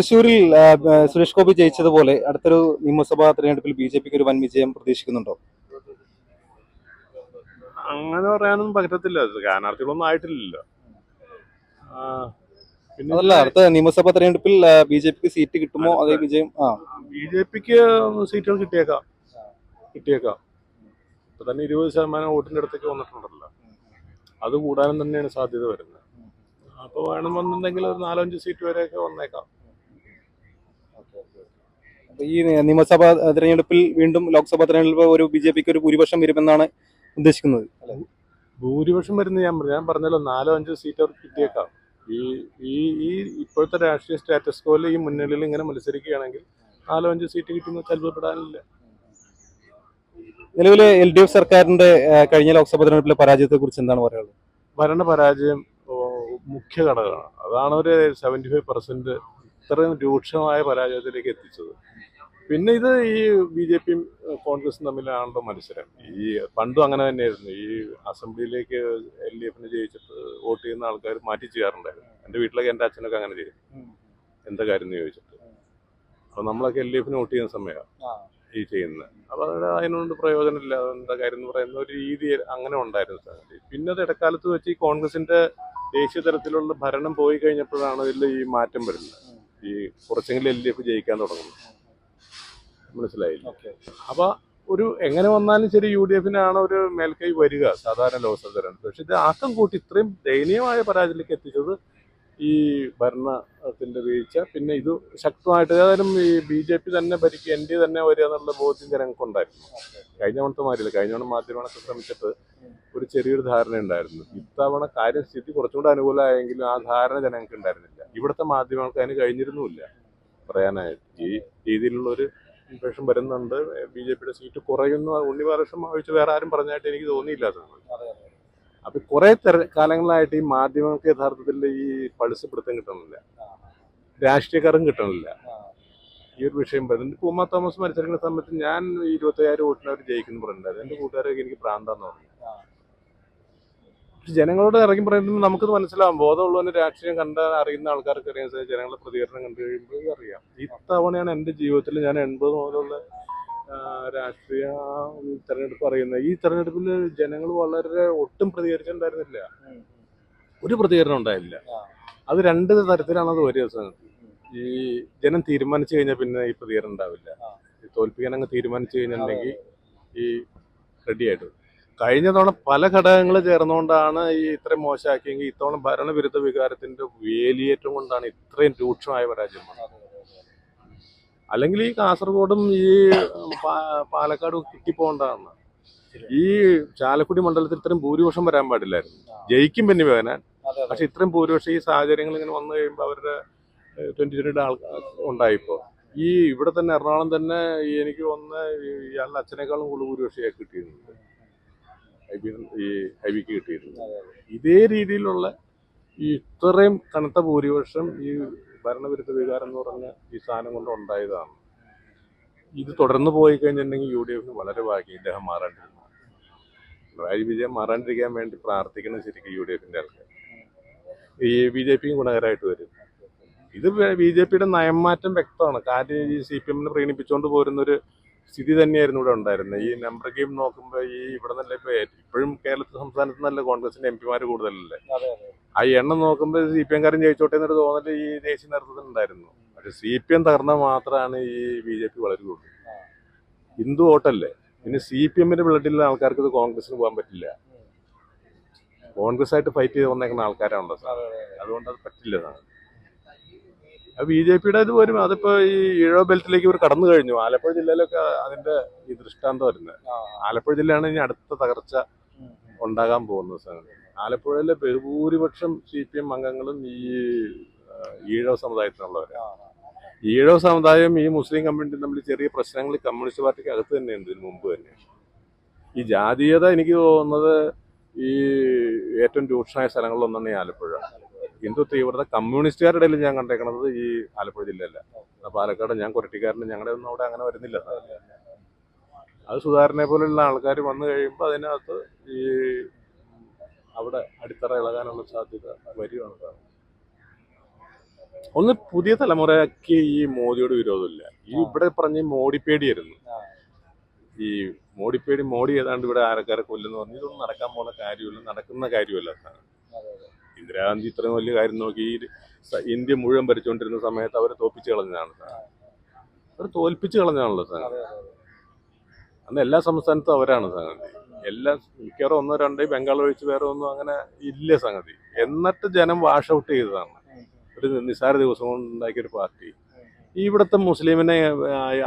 തൃശ്ശൂരിൽ സുരേഷ് ഗോപി ജയിച്ചതുപോലെ അടുത്തൊരു നിയമസഭാ തെരഞ്ഞെടുപ്പിൽ ബി ജെ പിക്ക് ഒരു വൻ വിജയം പ്രതീക്ഷിക്കുന്നുണ്ടോ? അങ്ങനെ പറയാനൊന്നും പറ്റത്തില്ല. സ്ഥാനാർത്ഥികളൊന്നും ആയിട്ടില്ലല്ലോ. അതല്ല അടുത്ത നിയമസഭാ തെരഞ്ഞെടുപ്പിൽ ബി ജെ പിക്ക് സീറ്റ് കിട്ടുമോ? അതേ. വിജയം? ആ. ബി ജെ പിക്ക് സീറ്റുകൾ കിട്ടിയേക്കാം. കിട്ടിയേക്കാം. ഇപ്പൊ തന്നെ ഇരുപത് ശതമാനം വോട്ടിന്റെ അടുത്തേക്ക് വന്നിട്ടുണ്ടല്ലോ. അത് കൂടാനും തന്നെയാണ് സാധ്യത വരുന്നത്. അപ്പൊ വേണമെന്നുണ്ടെങ്കിൽ ഒരു നാലഞ്ച് സീറ്റ് വരെയൊക്കെ വന്നേക്കാം. ഈ നിയമസഭാ തെരഞ്ഞെടുപ്പിൽ വീണ്ടും ലോക്സഭാ തെരഞ്ഞെടുപ്പ് ഒരു ബി ജെ പിക്ക് ഒരു ഭൂരിപക്ഷം വരുമെന്നാണ് ഉദ്ദേശിക്കുന്നത്. ഭൂരിപക്ഷം വരുന്ന ഞാൻ ഞാൻ പറഞ്ഞല്ലോ നാലോ അഞ്ചോ സീറ്റ് അവർക്ക് കിട്ടിയേക്കാം. ഈ ഈ ഈ ഇപ്പോഴത്തെ രാഷ്ട്രീയ സ്റ്റാറ്റസ് കോയിൽ ഈ മുന്നണിയിൽ ഇങ്ങനെ മത്സരിക്കുകയാണെങ്കിൽ നാലോ അഞ്ചോ സീറ്റ് കിട്ടുന്ന അത്ഭുതപ്പെടാനില്ല. നിലവിലെ എൽ ഡി എഫ് സർക്കാരിന്റെ കഴിഞ്ഞ ലോക്സഭാ തെരഞ്ഞെടുപ്പിലെ പരാജയത്തെ കുറിച്ച് എന്താണ് പറയുന്നത് ഭരണ പരാജയം മുഖ്യ ഘടകമാണ്. അതാണ് ഒരു സെവന്റി ഫൈവ് പെർസെന്റ് ഇത്രയും രൂക്ഷമായ പരാജയത്തിലേക്ക് എത്തിച്ചത്. പിന്നെ ഇത് ഈ ബി ജെ പിയും കോൺഗ്രസും തമ്മിലാണല്ലോ മത്സരം. ഈ പണ്ടും അങ്ങനെ തന്നെയായിരുന്നു. ഈ അസംബ്ലിയിലേക്ക് എൽ ഡി എഫിന് ജയിച്ചിട്ട് വോട്ട് ചെയ്യുന്ന ആൾക്കാർ മാറ്റി ചെയ്യാറുണ്ടായിരുന്നു. എന്റെ വീട്ടിലൊക്കെ എന്റെ അച്ഛനൊക്കെ അങ്ങനെ ചെയ്യും എന്താ കാര്യം എന്ന് ചോദിച്ചിട്ട്. അപ്പോൾ നമ്മളൊക്കെ എൽ ഡി എഫിന് വോട്ട് ചെയ്യുന്ന സമയമാണ് ഈ ചെയ്യുന്നത്. അപ്പോൾ അത് അതിനോട് പ്രയോജനമില്ല. എന്താ കാര്യം എന്ന് പറയുന്ന ഒരു രീതി അങ്ങനെ ഉണ്ടായിരുന്നു സംഗതി പിന്നെ അത് ഇടക്കാലത്ത് വെച്ച് ഈ കോൺഗ്രസിന്റെ ദേശീയ തലത്തിലുള്ള ഭരണം പോയി കഴിഞ്ഞപ്പോഴാണ് ഇതിൽ ഈ മാറ്റം വരുന്നത്. ഈ കുറച്ചെങ്കിലും എൽ ഡി എഫ് ജയിക്കാൻ തുടങ്ങുന്നു മനസ്സിലായില്ല. അപ്പൊ ഒരു എങ്ങനെ വന്നാലും ശരി യു ഡി എഫിനാണ് ഒരു മേൽക്കൈ വരിക സാധാരണ ലോക്സഭ തെരഞ്ഞെടുപ്പ് പക്ഷെ ഇത് ആക്കം കൂട്ടി ഇത്രയും ദയനീയമായ പരാജയത്തിലേക്ക് എത്തിച്ചത് ഈ ഭരണത്തിന്റെ വീഴ്ച പിന്നെ ഇത് ശക്തമായിട്ട് ഏതായാലും ഈ ബി ജെ പി തന്നെ ഭരിക്കുക എൻ ഡി തന്നെ വരിക എന്നുള്ള ബോധ്യം ജനങ്ങൾക്ക് ഉണ്ടായിരുന്നു. കഴിഞ്ഞ തവണത്തെ മാറിയില്ല കഴിഞ്ഞ തവണ മാധ്യമങ്ങളൊക്കെ ശ്രമിച്ചിട്ട് ഒരു ചെറിയൊരു ധാരണ ഉണ്ടായിരുന്നു. ഇത്തവണ കാര്യസ്ഥിതി കുറച്ചുകൂടെ അനുകൂലമായെങ്കിലും ആ ധാരണ ജനങ്ങൾക്ക് ഉണ്ടായിരുന്നില്ല. ഇവിടുത്തെ മാധ്യമങ്ങൾക്ക് അതിന് കഴിഞ്ഞിരുന്നുമില്ല. പറയാനായിട്ട് ഈ രീതിയിലുള്ള ഒരു ഇൻഫെക്ഷൻ വരുന്നുണ്ട്. ബി ജെ പിയുടെ സീറ്റ് കുറയുന്നു. ഉണ്ണി ബാലകൃഷ്ണൻ ഒഴിച്ച് വേറെ ആരും പറഞ്ഞായിട്ട് എനിക്ക് തോന്നിയില്ല. അപ്പൊ കുറെ തെര കാലങ്ങളായിട്ട് ഈ മാധ്യമങ്ങൾക്ക് യഥാർത്ഥത്തിൽ ഈ പൾസ് പിടുത്തം കിട്ടണില്ല രാഷ്ട്രീയക്കാരും കിട്ടണില്ല ഈ ഒരു വിഷയം പറയുന്നത് ഉമ്മ തോമസ് മത്സരിക്കുന്ന സമയത്ത് ഞാൻ ഇരുപത്തയ്യായിരം വോട്ടിന് അവർ ജയിക്കുന്നു പറഞ്ഞിട്ടുണ്ടായിരുന്നു. എന്റെ കൂട്ടുകാരൊക്കെ എനിക്ക് പ്രാന്താന്ന് പറഞ്ഞു. പക്ഷെ ജനങ്ങളോട് ഇറങ്ങി പറയുമ്പോൾ നമുക്കത് മനസ്സിലാവും. ബോധമുള്ളവന് രാഷ്ട്രീയം കണ്ട അറിയുന്ന ആൾക്കാർക്ക് അറിയാൻ സാധിച്ചു ജനങ്ങളുടെ പ്രതികരണം കണ്ടു കഴിയുമ്പോൾ അറിയാം. ഈ തവണയാണ് എന്റെ ജീവിതത്തിൽ ഞാൻ എൺപത് മുതലുള്ള രാഷ്ട്രീയ തെരഞ്ഞെടുപ്പ് അറിയുന്നത് ഈ തെരഞ്ഞെടുപ്പിൽ ജനങ്ങൾ വളരെ ഒട്ടും പ്രതികരിച്ചിട്ടുണ്ടായിരുന്നില്ല. ഒരു പ്രതികരണം ഉണ്ടായില്ല. അത് രണ്ട് തരത്തിലാണ് അത് ഒരേ സംഗതി. ഈ ജനം തീരുമാനിച്ചു കഴിഞ്ഞാൽ പിന്നെ ഈ പ്രതികരണം ഉണ്ടാവില്ല. ഈ തോൽപ്പിക്കാൻ അങ്ങ് തീരുമാനിച്ചു കഴിഞ്ഞിട്ടുണ്ടെങ്കിൽ ഈ റെഡി ആയിട്ട് കഴിഞ്ഞ തവണ പല ഘടകങ്ങൾ ചേർന്നുകൊണ്ടാണ് ഈ ഇത്രയും മോശമാക്കിയെങ്കിൽ ഇത്തവണ ഭരണവിരുദ്ധ വികാരത്തിന്റെ വേലിയേറ്റം കൊണ്ടാണ് ഇത്രയും രൂക്ഷമായ പരാജയം അല്ലെങ്കിൽ ഈ കാസർഗോഡും ഈ പാലക്കാടും കിട്ടിപ്പോണ്ടാണ് ഈ ചാലക്കുടി മണ്ഡലത്തിൽ ഇത്രയും ഭൂരിപക്ഷം വരാൻ പാടില്ലായിരുന്നു. ജയിക്കും പിന്നെ വേനാൻ. പക്ഷെ ഇത്രയും ഭൂരിപക്ഷം ഈ സാഹചര്യങ്ങൾ ഇങ്ങനെ വന്നു കഴിയുമ്പോൾ അവരുടെ ട്വന്റി ട്വന്റിയുടെ ആൾക്കാർ ഉണ്ടായിപ്പോ. ഈ ഇവിടെ തന്നെ എറണാകുളം തന്നെ എനിക്ക് വന്ന് ഇയാളുടെ അച്ഛനേക്കാളും കൂടുതൽ ഭൂരിപക്ഷമായി കിട്ടിയിരുന്നുണ്ട് ഹൈബി ഈ ഹൈബിക്ക് കിട്ടിയിരുന്നു ഇതേ രീതിയിലുള്ള ഈ ഇത്രയും കനത്ത ഭൂരിപക്ഷം ഈ ഭരണവിരുദ്ധ വികാരം എന്ന് പറഞ്ഞ ഈ സാധനം കൊണ്ട് ഉണ്ടായതാണ്. ഇത് തുടർന്ന് പോയി കഴിഞ്ഞിട്ടുണ്ടെങ്കിൽ യു ഡി എഫിന് വളരെ ഭാഗ്യം ഇദ്ദേഹം മാറാണ്ടിരുന്നു. പിണറായി വിജയൻ മാറാണ്ടിരിക്കാൻ വേണ്ടി പ്രാർത്ഥിക്കണം ശരിക്കും യു ഡി എഫിന്റെ ആൾക്കാർ. ഈ ബി ജെ പിയും ഗുണകരമായിട്ട് വരും. ഇത് ബി ജെ പിയുടെ നയം മാറ്റം വ്യക്തമാണ്. കാര്യം ഈ സി പി എമ്മിനെ പ്രീണിപ്പിച്ചുകൊണ്ട് പോരുന്നൊരു സ്ഥിതി തന്നെയായിരുന്നു ഇവിടെ ഉണ്ടായിരുന്നത് ഈ നമ്പർ ഗെയിം നോക്കുമ്പോൾ ഈ ഇവിടെ നല്ല ഇപ്പൊ ഇപ്പോഴും കേരളത്തിൽ സംസ്ഥാനത്ത് നല്ല കോൺഗ്രസിന്റെ എം പിമാർ കൂടുതലല്ലേ? ആ എണ്ണം നോക്കുമ്പോൾ സി പി എംകാരൻ ജയിച്ചോട്ടെ എന്നൊരു തോന്നൽ ഈ ദേശീയ നേതൃത്വത്തിൽ ഉണ്ടായിരുന്നു. പക്ഷെ സി പി എം തകർന്നാൽ മാത്രമാണ് ഈ ബി ജെ പി വളരുകയുള്ളൂ ഹിന്ദു വോട്ടല്ലേ? പിന്നെ സി പി എമ്മിന്റെ ബ്ലഡിലുള്ള ആൾക്കാർക്ക് ഇത് കോൺഗ്രസിന് പോകാൻ പറ്റില്ല. കോൺഗ്രസ് ആയിട്ട് ഫൈറ്റ് ചെയ്ത് വന്നേക്കുന്ന ആൾക്കാരാണല്ലോ സാർ. അതുകൊണ്ട് അത് പറ്റില്ല സാർ. ബി ജെ പിയുടെ ഇത് വരും അതിപ്പോ ഈ ഈഴോ ബെൽറ്റിലേക്ക് ഇവർ കടന്നു കഴിഞ്ഞു. ആലപ്പുഴ ജില്ലയിലൊക്കെ അതിന്റെ ഈ ദൃഷ്ടാന്തം വരുന്നത്. ആലപ്പുഴ ജില്ലയാണ് ഇനി അടുത്ത തകർച്ച ഉണ്ടാകാൻ പോകുന്ന സംഗതി ആലപ്പുഴയിലെ ബഹുഭൂരിപക്ഷം സി പി എം അംഗങ്ങളും ഈ ഈഴവ സമുദായത്തിനുള്ളവരാണ്. ഈഴവ സമുദായം ഈ മുസ്ലിം കമ്മ്യൂണിറ്റി തമ്മിൽ ചെറിയ പ്രശ്നങ്ങൾ കമ്മ്യൂണിസ്റ്റ് പാർട്ടിക്ക് അകത്ത് തന്നെയുണ്ട് ഇതിനു മുമ്പ് തന്നെ. ഈ ജാതീയത എനിക്ക് തോന്നുന്നത് ഈ ഏറ്റവും രൂക്ഷമായ സ്ഥലങ്ങളിലൊന്നാണ് ഈ ആലപ്പുഴ. ഹിന്ദു തീവ്രത കമ്മ്യൂണിസ്റ്റുകാരുടെ ഇടയിൽ ഞാൻ കണ്ടേക്കണത് ഈ ആലപ്പുഴ ജില്ലയല്ല. പാലക്കാട് ഞാൻ കൊരട്ടിക്കാരന് ഞങ്ങളുടെ ഒന്നും അവിടെ അങ്ങനെ വരുന്നില്ല. അത് സുധാകരനെ പോലെയുള്ള ആൾക്കാർ വന്നു കഴിയുമ്പോൾ അതിനകത്ത് ഈ അവിടെ അടിത്തറ ഇളകാനുള്ള സാധ്യത വരികയാണ് സാർ ഒന്ന് പുതിയ തലമുറയ്ക്ക് ഈ മോദിയോട് വിരോധമില്ല. ഈ ഇവിടെ പറഞ്ഞ മോഡി മോഡിപ്പേടിയായിരുന്നു. ഈ മോഡിപ്പേടി മോഡി ഏതാണ്ട് ഇവിടെ ആരക്കാരെ കൊല്ലുന്നു പറഞ്ഞു ഇതൊന്നും നടക്കാൻ പോകുന്ന കാര്യമില്ല നടക്കുന്ന കാര്യമല്ല. ഇന്ദിരാഗാന്ധി ഇത്രയും വലിയ കാര്യം നോക്കി ഈ ഇന്ത്യ മുഴുവൻ ഭരിച്ചുകൊണ്ടിരുന്ന സമയത്ത് അവരെ തോൽപ്പിച്ച് കളഞ്ഞതാണ് അവർ തോൽപ്പിച്ച് കളഞ്ഞാണല്ലോ സാർ. അന്ന് എല്ലാ സംസ്ഥാനത്തും അവരാണ് സംഗതി എല്ലാ മിക്കവാറും ഒന്നോ രണ്ടേ ബംഗാൾ ഒഴിച്ച് വേറെ ഒന്നും അങ്ങനെ ഇല്ല സംഗതി. എന്നിട്ട് ജനം വാഷ് ഔട്ട് ചെയ്തതാണ്. ഒരു നിസ്സാര ദിവസം കൊണ്ടുണ്ടാക്കിയൊരു ഒരു പാർട്ടി. ഈ ഇവിടുത്തെ മുസ്ലിമിനെ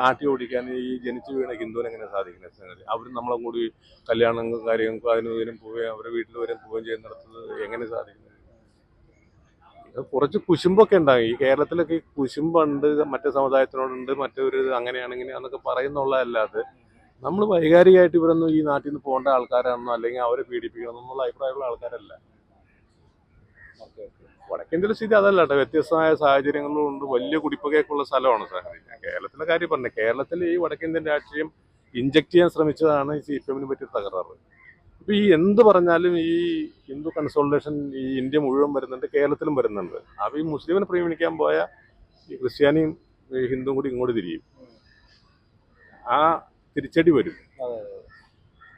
ആട്ടി ഓടിക്കാൻ ഈ ജനിച്ചു വീണ ഹിന്ദുവിനെ എങ്ങനെ സാധിക്കുന്ന സംഗതി അവർ നമ്മളെ കൂടി കല്യാണങ്ങൾ കാര്യങ്ങൾക്കും അതിനും ഇതിനും പോവുകയും അവരുടെ വീട്ടിൽ വരെ പോവുകയും ചെയ്യുന്നിടത്തത് എങ്ങനെ സാധിക്കുന്നത്? ഇത് കുറച്ച് കുശുമ്പൊക്കെ ഉണ്ടാകും ഈ കേരളത്തിലൊക്കെ ഈ കുശുമ്പുണ്ട് മറ്റേ സമുദായത്തിനോടുണ്ട് മറ്റൊരു അങ്ങനെയാണ് ഇങ്ങനെയാന്നൊക്കെ പറയുന്നുള്ളതല്ലാതെ നമ്മൾ വൈകാരികമായിട്ട് ഇവരൊന്നും ഈ നാട്ടിൽ നിന്ന് പോകേണ്ട ആൾക്കാരാണെന്നോ അല്ലെങ്കിൽ അവരെ പീഡിപ്പിക്കണം എന്നുള്ള അഭിപ്രായമുള്ള ആൾക്കാരല്ല. വടക്കേന്ത്യയിലെ സ്ഥിതി അതല്ല കേട്ടോ. വ്യത്യസ്തമായ സാഹചര്യങ്ങളും ഉണ്ട്. വലിയ കുടിപ്പകയൊക്കെ സ്ഥലമാണ് സാർ ഞാൻ കേരളത്തിലെ കാര്യം പറഞ്ഞത് കേരളത്തിൽ ഈ വടക്കേന്ത്യൻ രാഷ്ട്രീയം ഇഞ്ചക്ട് ചെയ്യാൻ ശ്രമിച്ചതാണ് ഈ സി പി എമ്മിന് പറ്റിയ തകരാറ്. ഇപ്പൊ ഈ എന്ത് പറഞ്ഞാലും ഈ ഹിന്ദു കൺസോൾട്ടേഷൻ ഈ ഇന്ത്യ മുഴുവൻ വരുന്നുണ്ട് കേരളത്തിലും വരുന്നുണ്ട്. അപ്പൊ ഈ മുസ്ലിമിനെ പ്രീമിക്കാൻ പോയ ഈ ക്രിസ്ത്യാനിയും ഹിന്ദുവും കൂടി ഇങ്ങോട്ട് തിരിയും. ആ തിരിച്ചടി വരും.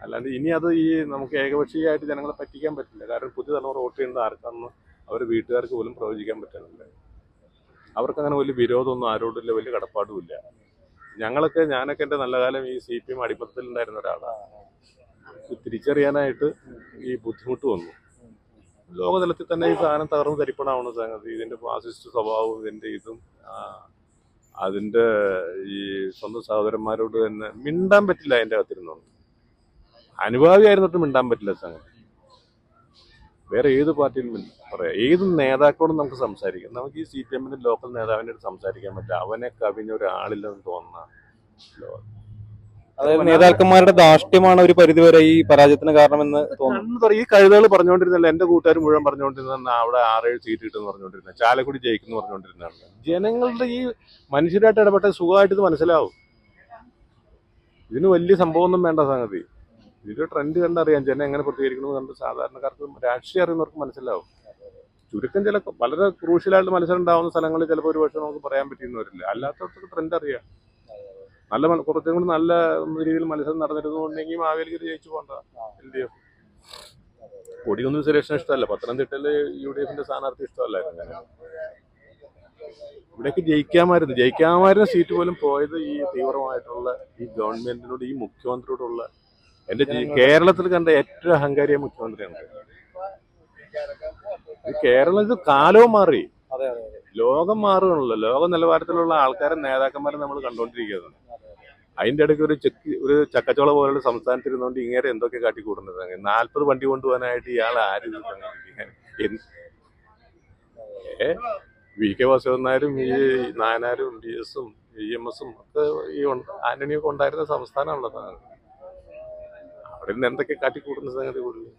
അല്ലാണ്ട് ഇനി അത് ഈ നമുക്ക് ഏകപക്ഷീയമായിട്ട് ജനങ്ങളെ പറ്റിക്കാൻ പറ്റില്ല. കാരണം പുതിയ തലമുറ വോട്ട് ചെയ്യുന്നത് ആർക്കാണെന്ന് അവർ വീട്ടുകാർക്ക് പോലും പ്രവചിക്കാൻ പറ്റുന്നില്ല. അവർക്ക് അങ്ങനെ വലിയ വിരോധമൊന്നും ആരോടില്ല വലിയ കടപ്പാടുമില്ല. ഞങ്ങളൊക്കെ ഞാനൊക്കെ എന്റെ നല്ല കാലം ഈ സി പി എം അടിപ്പത്തിൽ ഉണ്ടായിരുന്ന ഒരാളാണ്. തിരിച്ചറിയാനായിട്ട് ഈ ബുദ്ധിമുട്ട് വന്നു. ലോകതലത്തിൽ തന്നെ ഈ സാധനം തകർന്ന് തരിപ്പണാവുന്ന സംഗതി. ഇതിന്റെ ഫാസിസ്റ്റ് സ്വഭാവവും ഇതിന്റെ ഇതും അതിന്റെ ഈ സ്വന്തം സഹോദരന്മാരോട് തന്നെ മിണ്ടാൻ പറ്റില്ല അതിന്റെ അകത്തിരുന്നുണ്ട് അനുഭാവിയായിരുന്നിട്ട് മിണ്ടാൻ പറ്റില്ല സംഗതി. വേറെ ഏത് പാർട്ടിയിലും പറയാം. ഏത് നേതാക്കളോടും നമുക്ക് സംസാരിക്കാം. നമുക്ക് ഈ സി പി എമ്മിന്റെ ലോക്കൽ നേതാവിനോട് സംസാരിക്കാൻ പറ്റില്ല. അവനെ കവിഞ്ഞ ഒരാളില്ലെന്ന് തോന്നുന്ന ലോ- അതായത് നേതാക്കന്മാരുടെ ധാർഷ്ട്യമാണ് ഒരു പരിധിവരെ ഈ പരാജയത്തിന് കാരണമെന്ന് തോന്നുന്നു. ഈ കഴുതകൾ പറഞ്ഞുകൊണ്ടിരുന്നല്ല എന്റെ കൂട്ടുകാർ മുഴുവൻ പറഞ്ഞുകൊണ്ടിരുന്ന അവിടെ ആറേഴ് സീറ്റ് കിട്ടുമെന്ന് പറഞ്ഞുകൊണ്ടിരുന്നത് ചാലക്കുടി ജയിക്കുന്നു പറഞ്ഞുകൊണ്ടിരുന്നതാണ്. ജനങ്ങളുടെ ഈ മനുഷ്യരായിട്ട് ഇടപെട്ട സുഖമായിട്ട് ഇത് മനസ്സിലാവും. ഇതിന് വലിയ സംഭവമൊന്നും വേണ്ട സംഗതി. ഇതിന്റെ ട്രെൻഡ് കണ്ടറിയാം. ജനം എങ്ങനെ പ്രതികരിക്കണമെന്ന് കണ്ട് സാധാരണക്കാർക്ക് രാഷ്ട്രീയം അറിയുന്നവർക്ക് മനസ്സിലാവും. ചുരുക്കം ചില വളരെ ക്രൂഷ്യലായിട്ട് മത്സരം ഉണ്ടാവുന്ന സ്ഥലങ്ങളിൽ ചിലപ്പോൾ ഒരു പക്ഷേ നമുക്ക് പറയാൻ പറ്റിയെന്ന് വരില്ല. അല്ലാത്തവർക്ക് ട്രെൻഡ് അറിയാം. നല്ല കുറച്ചും കൂടി നല്ല രീതിയിൽ മത്സരം നടന്നിരുന്നുണ്ടെങ്കിൽ മാവേലിക്കര ജയിച്ചു പോകണ്ട. എൽ ഡി എഫ് കൊടിയൊന്നും സുരേഷിന് ഇഷ്ടമല്ല. പത്തനംതിട്ടയിൽ യു ഡി എഫിന്റെ സ്ഥാനാർത്ഥി ഇഷ്ടമല്ലായിരുന്നു. ഇവിടേക്ക് ജയിക്കാമായിരുന്നു. ജയിക്കാമായിരുന്ന സീറ്റ് പോലും പോയത് ഈ തീവ്രമായിട്ടുള്ള ഈ ഗവൺമെന്റിനോട് ഈ മുഖ്യമന്ത്രിയോടുള്ള എന്റെ കേരളത്തിൽ കണ്ട ഏറ്റവും അഹങ്കാരിയ മുഖ്യമന്ത്രിയാണ്. കേരളത്തിൽ കാലവും മാറി. ലോകം മാറുകയാണല്ലോ. ലോക നിലവാരത്തിലുള്ള ആൾക്കാരെ നേതാക്കന്മാരെ നമ്മൾ കണ്ടുകൊണ്ടിരിക്കുന്നത് അതിന്റെ ഇടയ്ക്ക് ഒരു ചെക്ക് ഒരു ചക്കച്ചോള പോലുള്ള സംസ്ഥാനത്ത് ഇരുന്നുകൊണ്ട് ഇങ്ങനെ എന്തൊക്കെ കാട്ടിക്കൂടുന്നത്? നാൽപ്പത് വണ്ടി കൊണ്ടുപോകാനായിട്ട് ഇയാൾ ആര് വി കെ വാസുദേവനാരും ഈ നായനാരും ഡി എസും ഇ എം എസും ഒക്കെ ഈ ആന്റണിയൊക്കെ ഉണ്ടായിരുന്ന സംസ്ഥാനമാണല്ലോ അവിടെ നിന്ന് എന്തൊക്കെ കാട്ടിക്കൂട്ടുന്ന സംഗതി കൂടുതൽ?